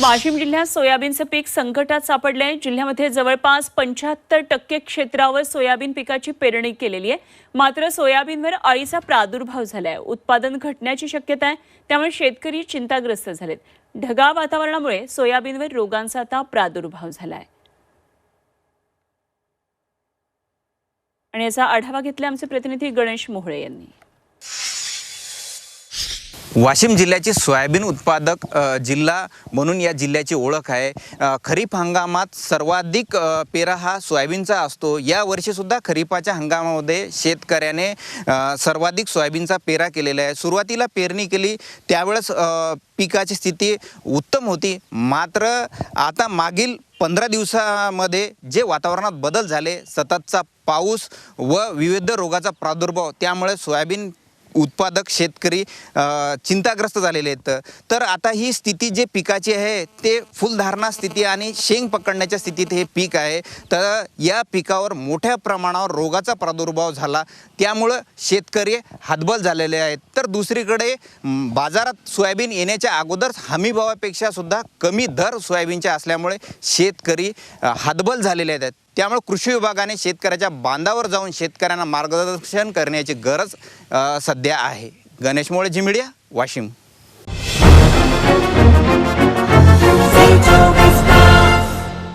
वाशिम जिल्ह्यात सोयाबीनचं पीक संकटात सापडलंय जिल्ह्यामध्ये जवळपास पंच्याहत्तर टक्के क्षेत्रावर सोयाबीन पिकाची पेरणी केलेली आहे. मात्र सोयाबीनवर अळीचा प्रादुर्भाव झालाय. उत्पादन घटण्याची शक्यता आहे. त्यामुळे शेतकरी चिंताग्रस्त झालेत. ढगाळ वातावरणामुळे सोयाबीनवर रोगांचा आता प्रादुर्भाव झालाय. आणि याचा आढावा घेतला आमचे प्रतिनिधी गणेश मोहळे यांनी. वाशिम जिल्ह्याचे सोयाबीन उत्पादक जिल्हा म्हणून या जिल्ह्याची ओळख आहे. खरीप हंगामात सर्वाधिक पेरा हा सोयाबीनचा असतो. या वर्षीसुद्धा खरीपाच्या हंगामामध्ये शेतकऱ्याने सर्वाधिक सोयाबीनचा पेरा केलेला आहे. सुरुवातीला पेरणी केली त्यावेळेस पिकाची स्थिती उत्तम होती. मात्र आता मागील पंधरा दिवसामध्ये जे वातावरणात बदल झाले सततचा पाऊस व विविध रोगाचा प्रादुर्भाव त्यामुळे सोयाबीन उत्पादक शेतकरी चिंताग्रस्त झालेले आहेत. तर आता ही स्थिती जे पिकाची आहे ते फुलधारणा स्थिती आणि शेंग पकडण्याच्या स्थितीत हे पीक आहे. तर या पिकावर मोठ्या प्रमाणावर रोगाचा प्रादुर्भाव झाला. त्यामुळं शेतकरी हातबल झालेले आहेत. तर दुसरीकडे बाजारात सोयाबीन येण्याच्या अगोदर हमीभावापेक्षा सुद्धा कमी दर सोयाबीनचे असल्यामुळे शेतकरी हातबल झालेले आहेत. त्यामुळे कृषी विभागाने शेतकऱ्याच्या बांधावर जाऊन शेतकऱ्यांना मार्गदर्शन करण्याची गरज सध्या आहे. गणेश मोळे झिमिडिया वाशिम.